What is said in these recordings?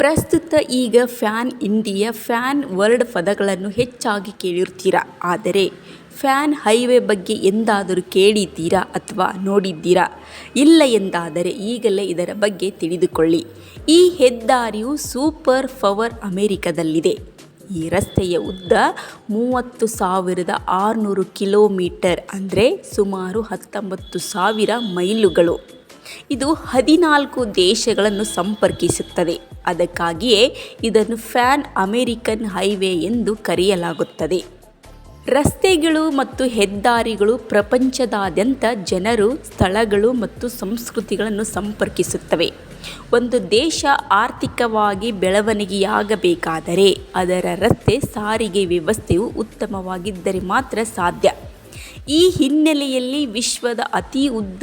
ಪ್ರಸ್ತುತ ಈಗ fan India, fan world ಪದಗಳನ್ನು ಹೆಚ್ಚಾಗಿ ಕೇಳಿರ್ತೀರಾ ಆದರೆ ಫ್ಯಾನ್ ಹೈವೇ ಬಗ್ಗೆ ಎಂದಾದರೂ ಕೇಳಿದ್ದೀರಾ ಅಥವಾ ನೋಡಿದ್ದೀರಾ? ಇಲ್ಲ ಎಂದಾದರೆ ಈಗಲೇ ಇದರ ಬಗ್ಗೆ ತಿಳಿದುಕೊಳ್ಳಿ. ಈ ಹೆದ್ದಾರಿಯು ಸೂಪರ್ ಪವರ್ ಅಮೆರಿಕದಲ್ಲಿದೆ. ಈ ರಸ್ತೆಯ ಉದ್ದ ಮೂವತ್ತು ಸಾವಿರದ ಆರುನೂರು ಕಿಲೋಮೀಟರ್, ಅಂದರೆ ಸುಮಾರು ಹತ್ತೊಂಬತ್ತು ಸಾವಿರ ಮೈಲುಗಳು. ಇದು ಹದಿನಾಲ್ಕು ದೇಶಗಳನ್ನು ಸಂಪರ್ಕಿಸುತ್ತದೆ. ಅದಕ್ಕಾಗಿಯೇ ಇದನ್ನು ಫ್ಯಾನ್ ಅಮೆರಿಕನ್ ಹೈವೇ ಎಂದು ಕರೆಯಲಾಗುತ್ತದೆ. ರಸ್ತೆಗಳು ಮತ್ತು ಹೆದ್ದಾರಿಗಳು ಪ್ರಪಂಚದಾದ್ಯಂತ ಜನರು, ಸ್ಥಳಗಳು ಮತ್ತು ಸಂಸ್ಕೃತಿಗಳನ್ನು ಸಂಪರ್ಕಿಸುತ್ತವೆ. ಒಂದು ದೇಶ ಆರ್ಥಿಕವಾಗಿ ಬೆಳವಣಿಗೆಯಾಗಬೇಕಾದರೆ ಅದರ ರಸ್ತೆ ಸಾರಿಗೆ ವ್ಯವಸ್ಥೆಯು ಉತ್ತಮವಾಗಿದ್ದರೆ ಮಾತ್ರ ಸಾಧ್ಯ. ಈ ಹಿನ್ನೆಲೆಯಲ್ಲಿ ವಿಶ್ವದ ಅತಿ ಉದ್ದ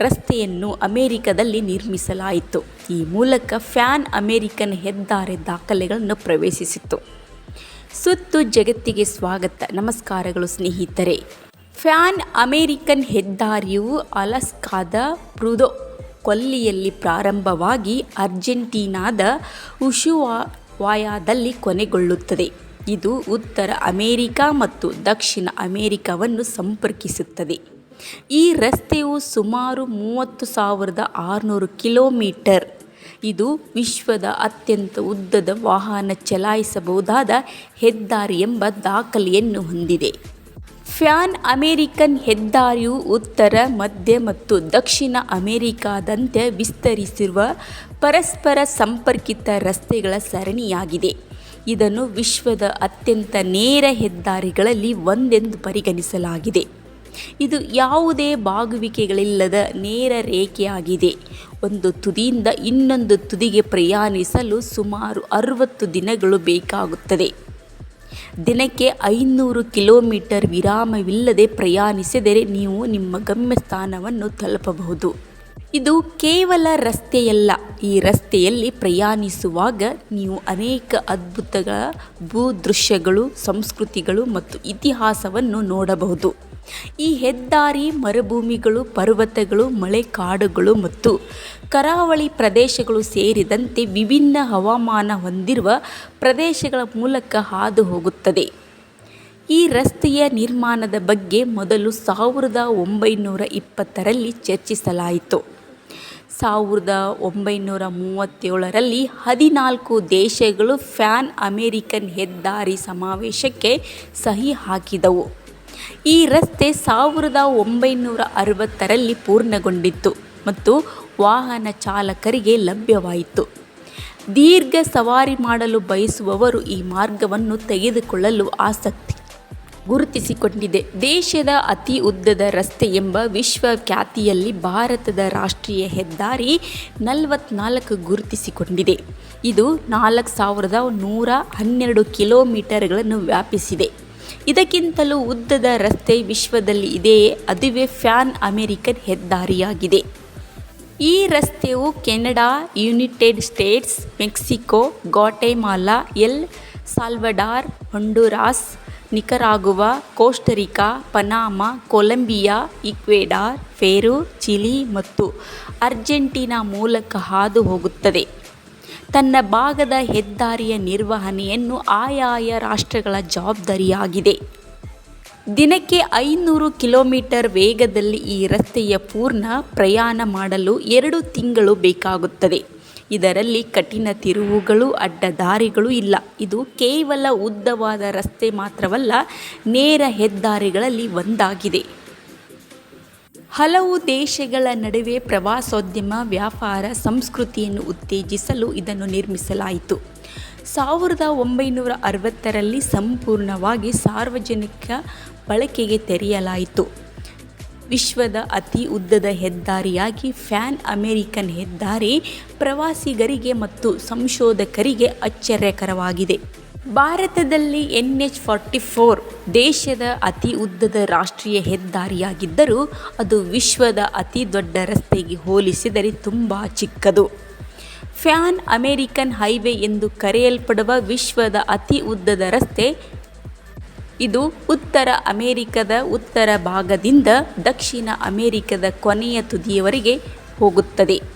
ರಸ್ತೆಯನ್ನು ಅಮೆರಿಕದಲ್ಲಿ ನಿರ್ಮಿಸಲಾಯಿತು. ಈ ಮೂಲಕ ಫ್ಯಾನ್ ಅಮೆರಿಕನ್ ಹೆದ್ದಾರಿ ದಾಖಲೆಗಳನ್ನು ಪ್ರವೇಶಿಸಿತು. ಸುತ್ತು ಜಗತ್ತಿಗೆ ಸ್ವಾಗತ. ನಮಸ್ಕಾರಗಳು ಸ್ನೇಹಿತರೆ. ಫ್ಯಾನ್ ಅಮೆರಿಕನ್ ಹೆದ್ದಾರಿಯು ಅಲಸ್ಕಾದ ಪ್ರುದೋ ಕೊಲ್ಲಿಯಲ್ಲಿ ಪ್ರಾರಂಭವಾಗಿ ಅರ್ಜೆಂಟೀನಾದ ಉಶುವಾಯಾದಲ್ಲಿ ಕೊನೆಗೊಳ್ಳುತ್ತದೆ. ಇದು ಉತ್ತರ ಅಮೇರಿಕಾ ಮತ್ತು ದಕ್ಷಿಣ ಅಮೇರಿಕಾವನ್ನು ಸಂಪರ್ಕಿಸುತ್ತದೆ. ಈ ರಸ್ತೆಯು ಸುಮಾರು ಮೂವತ್ತು ಸಾವಿರದ ಆರುನೂರು ಕಿಲೋಮೀಟರ್. ಇದು ವಿಶ್ವದ ಅತ್ಯಂತ ಉದ್ದದ ವಾಹನ ಚಲಾಯಿಸಬಹುದಾದ ಹೆದ್ದಾರಿ ಎಂಬ ದಾಖಲೆಯನ್ನು ಹೊಂದಿದೆ. ಫ್ಯಾನ್ ಅಮೆರಿಕನ್ ಹೆದ್ದಾರಿಯು ಉತ್ತರ, ಮಧ್ಯ ಮತ್ತು ದಕ್ಷಿಣ ಅಮೆರಿಕಾದಂತೆ ವಿಸ್ತರಿಸಿರುವ ಪರಸ್ಪರ ಸಂಪರ್ಕಿತ ರಸ್ತೆಗಳ ಸರಣಿಯಾಗಿದೆ. ಇದನ್ನು ವಿಶ್ವದ ಅತ್ಯಂತ ನೇರ ಹೆದ್ದಾರಿಗಳಲ್ಲಿ ಒಂದೆಂದು ಪರಿಗಣಿಸಲಾಗಿದೆ. ಇದು ಯಾವುದೇ ಬಾಗುವಿಕೆಗಳಿಲ್ಲದ ನೇರ ರೇಖೆಯಾಗಿದೆ. ಒಂದು ತುದಿಯಿಂದ ಇನ್ನೊಂದು ತುದಿಗೆ ಪ್ರಯಾಣಿಸಲು ಸುಮಾರು ಅರವತ್ತು ದಿನಗಳು ಬೇಕಾಗುತ್ತದೆ. ದಿನಕ್ಕೆ ಐನೂರು ಕಿಲೋಮೀಟರ್ ವಿರಾಮವಿಲ್ಲದೆ ಪ್ರಯಾಣಿಸಿದರೆ ನೀವು ನಿಮ್ಮ ಗಮ್ಯಸ್ಥಾನವನ್ನು ತಲುಪಬಹುದು. ಇದು ಕೇವಲ ರಸ್ತೆಯಲ್ಲ. ಈ ರಸ್ತೆಯಲ್ಲಿ ಪ್ರಯಾಣಿಸುವಾಗ ನೀವು ಅನೇಕ ಅದ್ಭುತಗಳ ಭೂದೃಶ್ಯಗಳು, ಸಂಸ್ಕೃತಿಗಳು ಮತ್ತು ಇತಿಹಾಸವನ್ನು ನೋಡಬಹುದು. ಈ ಹೆದ್ದಾರಿ, ಮರುಭೂಮಿಗಳು, ಪರ್ವತಗಳು, ಮಳೆಕಾಡುಗಳು ಮತ್ತು ಕರಾವಳಿ ಪ್ರದೇಶಗಳು ಸೇರಿದಂತೆ ವಿಭಿನ್ನ ಹವಾಮಾನ ಹೊಂದಿರುವ ಪ್ರದೇಶಗಳ ಮೂಲಕ ಹಾದು ಹೋಗುತ್ತದೆ ಈ ರಸ್ತೆಯ ನಿರ್ಮಾಣದ ಬಗ್ಗೆ ಮೊದಲು ಸಾವಿರದ ಒಂಬೈನೂರ ಇಪ್ಪತ್ತರಲ್ಲಿ ಚರ್ಚಿಸಲಾಯಿತು. ಸಾವಿರದ ಒಂಬೈನೂರ ಮೂವತ್ತೇಳರಲ್ಲಿ ಹದಿನಾಲ್ಕು ದೇಶಗಳು ಫ್ಯಾನ್ ಅಮೆರಿಕನ್ ಹೆದ್ದಾರಿ ಸಮಾವೇಶಕ್ಕೆ ಸಹಿ ಹಾಕಿದವು. ಈ ರಸ್ತೆ ಸಾವಿರದ ಒಂಬೈನೂರ ಅರವತ್ತರಲ್ಲಿ ಪೂರ್ಣಗೊಂಡಿತ್ತು ಮತ್ತು ವಾಹನ ಚಾಲಕರಿಗೆ ಲಭ್ಯವಾಯಿತು. ದೀರ್ಘ ಸವಾರಿ ಮಾಡಲು ಬಯಸುವವರು ಈ ಮಾರ್ಗವನ್ನು ತೆಗೆದುಕೊಳ್ಳಲು ಆಸಕ್ತಿ ಗುರುತಿಸಿಕೊಂಡಿದೆ. ದೇಶದ ಅತಿ ಉದ್ದದ ರಸ್ತೆ ಎಂಬ ವಿಶ್ವ ಖ್ಯಾತಿಯಲ್ಲಿ ಭಾರತದ ರಾಷ್ಟ್ರೀಯ ಹೆದ್ದಾರಿ ನಲವತ್ನಾಲ್ಕು ಗುರುತಿಸಿಕೊಂಡಿದೆ. ಇದು ನಾಲ್ಕು ಸಾವಿರದ ನೂರ ಹನ್ನೆರಡು ಕಿಲೋಮೀಟರ್ಗಳನ್ನು ವ್ಯಾಪಿಸಿದೆ. ಇದಕ್ಕಿಂತಲೂ ಉದ್ದದ ರಸ್ತೆ ವಿಶ್ವದಲ್ಲಿ ಇದೆಯೇ ಅದುವೇ ಫ್ಯಾನ್ ಅಮೆರಿಕನ್ ಹೆದ್ದಾರಿಯಾಗಿದೆ. ಈ ರಸ್ತೆಯು Canada, United States, Mexico Guatemala El Salvador, Honduras, Nicaragua Costa Rica Panama, Colombia Ecuador Peru, Chile ಮತ್ತು ಅರ್ಜೆಂಟೀನಾ ಮೂಲಕ ಹಾದು ಹೋಗುತ್ತದೆ. ತನ್ನ ಭಾಗದ ಹೆದ್ದಾರಿಯ ನಿರ್ವಹಣೆಯನ್ನು ಆಯಾಯ ರಾಷ್ಟ್ರಗಳ ಜವಾಬ್ದಾರಿಯಾಗಿದೆ. ದಿನಕ್ಕೆ ಐನೂರು ಕಿಲೋಮೀಟರ್ ವೇಗದಲ್ಲಿ ಈ ರಸ್ತೆಯ ಪೂರ್ಣ ಪ್ರಯಾಣ ಮಾಡಲು ಎರಡು ತಿಂಗಳು ಬೇಕಾಗುತ್ತದೆ. ಇದರಲ್ಲಿ ಕಠಿಣ ತಿರುವುಗಳು ಅಡ್ಡದಾರಿಗಳು ಇಲ್ಲ. ಇದು ಕೇವಲ ಉದ್ದವಾದ ರಸ್ತೆ ಮಾತ್ರವಲ್ಲ, ನೇರ ಹೆದ್ದಾರಿಗಳಲ್ಲಿ ಒಂದಾಗಿದೆ. ಹಲವು ದೇಶಗಳ ನಡುವೆ ಪ್ರವಾಸೋದ್ಯಮ, ವ್ಯಾಪಾರ, ಸಂಸ್ಕೃತಿಯನ್ನು ಉತ್ತೇಜಿಸಲು ಇದನ್ನು ನಿರ್ಮಿಸಲಾಯಿತು. ಸಾವಿರದ ಒಂಬೈನೂರ ಅರವತ್ತರಲ್ಲಿ ಸಂಪೂರ್ಣವಾಗಿ ಸಾರ್ವಜನಿಕ ಬಳಕೆಗೆ ತೆರೆಯಲಾಯಿತು. ವಿಶ್ವದ ಅತಿ ಉದ್ದದ ಹೆದ್ದಾರಿಯಾಗಿ ಫ್ಯಾನ್ ಅಮೆರಿಕನ್ ಹೆದ್ದಾರಿ ಪ್ರವಾಸಿಗರಿಗೆ ಮತ್ತು ಸಂಶೋಧಕರಿಗೆ ಆಶ್ಚರ್ಯಕರವಾಗಿದೆ. ಭಾರತದಲ್ಲಿ ಎನ್ ಎಚ್ ಫಾರ್ಟಿ ಫೋರ್ ದೇಶದ ಅತಿ ಉದ್ದದ ರಾಷ್ಟ್ರೀಯ ಹೆದ್ದಾರಿಯಾಗಿದ್ದರೂ ಅದು ವಿಶ್ವದ ಅತಿ ದೊಡ್ಡ ರಸ್ತೆಗೆ ಹೋಲಿಸಿದರೆ ತುಂಬ ಚಿಕ್ಕದು. ಫ್ಯಾನ್ ಅಮೆರಿಕನ್ ಹೈವೇ ಎಂದು ಕರೆಯಲ್ಪಡುವ ವಿಶ್ವದ ಅತಿ ಉದ್ದದ ರಸ್ತೆ, ಇದು ಉತ್ತರ ಅಮೇರಿಕದ ಉತ್ತರ ಭಾಗದಿಂದ ದಕ್ಷಿಣ ಅಮೇರಿಕದ ಕೊನೆಯ ತುದಿಯವರೆಗೆ ಹೋಗುತ್ತದೆ.